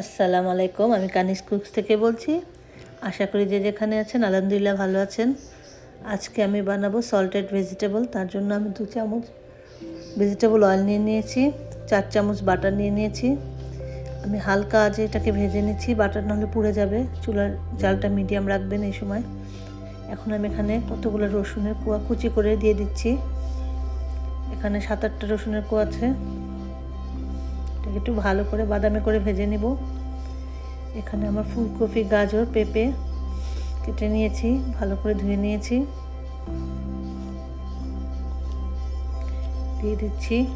আসসালামু আলাইকুম, আমি কানিস কুকস থেকে বলছি। আশা করি যে যেখানে আছেন, আলহামদুলিল্লাহ ভালো আছেন। আজকে আমি বানাবো সল্টেড ভেজিটেবল তার জন্য আমি দু চামচ ভেজিটেবল অয়েল নিয়ে নিয়েছি, চার চামচ বাটার নিয়ে নিয়েছি। আমি হালকা আজে এটাকে ভেজে নিচ্ছি বাটার নাহলে পুড়ে যাবে, চুলার জালটা মিডিয়াম রাখবেন এই সময়। এখন আমি এখানে কতগুলো রসুনের কুয়া কুচি করে দিয়ে দিচ্ছি। এখানে সাত আটটা রসুনের কুয়া আছে। একটু ভালো করে বাদামে করে ভেজে নিব। এখানে আমার ফুলকপি, গাজর, পেঁপে কেটে নিয়েছি, ভালো করে ধুয়ে নিয়েছি। দিয়ে দিচ্ছি।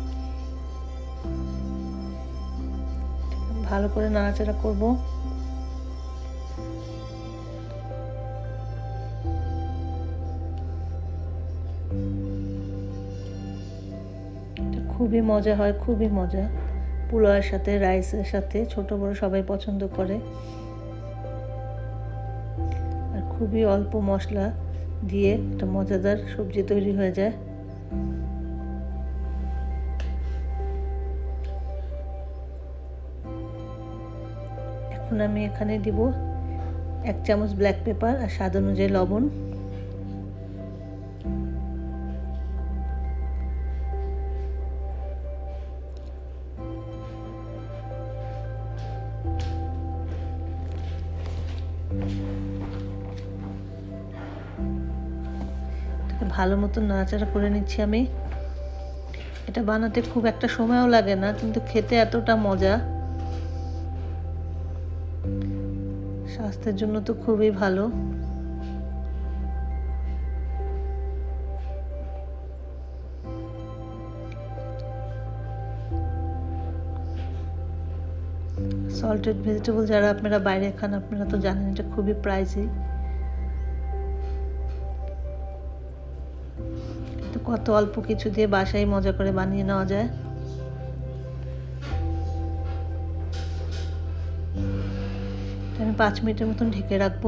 ভালো করে নাড়াচাড়া করব। খুবই মজা হয়, খুবই মজা। পোলাওয়ের সাথে, রাইসের সাথে, ছোট বড় সবাই পছন্দ করে। আর খুবই অল্প মশলা দিয়ে একটা মজাদার সবজি তৈরি হয়ে যায়। এখন আমি এখানে দিব এক চামচ ব্ল্যাক পেপার আর স্বাদ অনুযায়ী লবণ। ভালো মতো নাড়াচাড়া করে নিচ্ছি আমি। এটা বানাতে খুব একটা সময়ও লাগে না, কিন্তু খেতে এতটা মজা। স্বাস্থ্যের জন্য তো খুবই ভালো। সল্টেড ভেজিটেবল যারা আপনারা বাইরে খান, আপনারা তো জানেন এটা খুবই প্রাইসি কিন্তু কত অল্প কিছু দিয়ে বাসায় মজা করে বানিয়ে নেওয়া যায়। আমি পাঁচ মিনিটের মতন ঢেকে রাখব।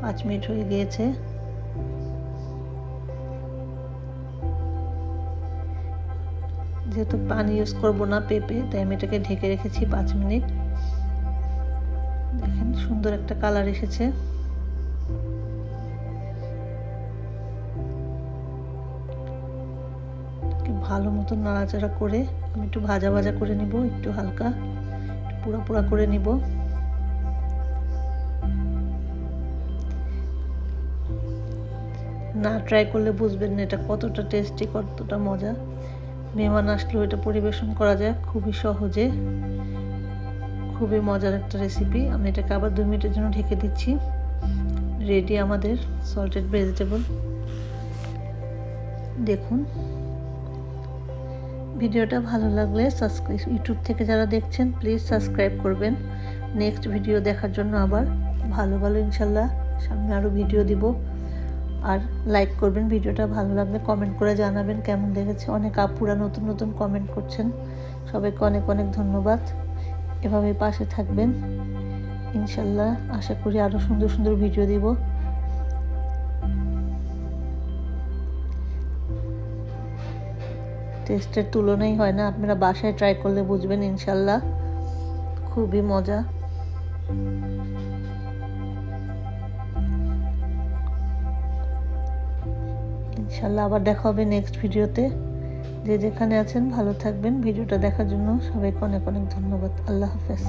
পাঁচ মিনিট হয়ে গিয়েছে। যেহেতু পানি ইউজ করব না পেঁপে, তাই আমি এটাকে ঢেকে রেখেছি পাঁচ মিনিট। দেখেন সুন্দর একটা কালার এসেছে। ভালো মতো নাড়াচাড়া করে আমি একটু ভাজা ভাজা করে নিব, একটু হালকা পুরা পুরা করে নিব। না ট্রাই করলে বুঝবেন না এটা কতটা টেস্টি, কতটা মজা। মেহমান আসলেও এটা পরিবেশন করা যায় খুবই সহজে। খুবই মজার একটা রেসিপি আমি এটাকে আবার দু মিনিটের জন্য ঢেকে দিচ্ছি। রেডি আমাদের সল্টেড ভেজিটেবল দেখুন। ভিডিওটা ভালো লাগলে সাবস্ক্রাইব ইউটিউব থেকে যারা দেখছেন প্লিজ সাবস্ক্রাইব করবেন। নেক্সট ভিডিও দেখার জন্য আবার ভালো ভালো ইনশাল্লাহ সামনে আরও ভিডিও দিব। আর লাইক করবেন ভিডিওটা ভালো লাগলে কমেন্ট করে জানাবেন কেমন লেগেছে। অনেক আপুরা নতুন নতুন কমেন্ট করছেন। সবাইকে অনেক অনেক ধন্যবাদ। এভাবে পাশে থাকবেন। ইনশাল্লাহ আশা করি আরও সুন্দর সুন্দর ভিডিও দিব। টেস্টের তুলনাই হয় না। আপনারা বাসায় ট্রাই করলে বুঝবেন ইনশাল্লাহ। খুবই মজা। ইনশাল্লাহ আবার দেখা হবে নেক্সট ভিডিওতে যে যেখানে আছেন, ভালো থাকবেন। ভিডিওটা দেখার জন্য সবাইকে অনেক অনেক ধন্যবাদ। আল্লাহ হাফেজ।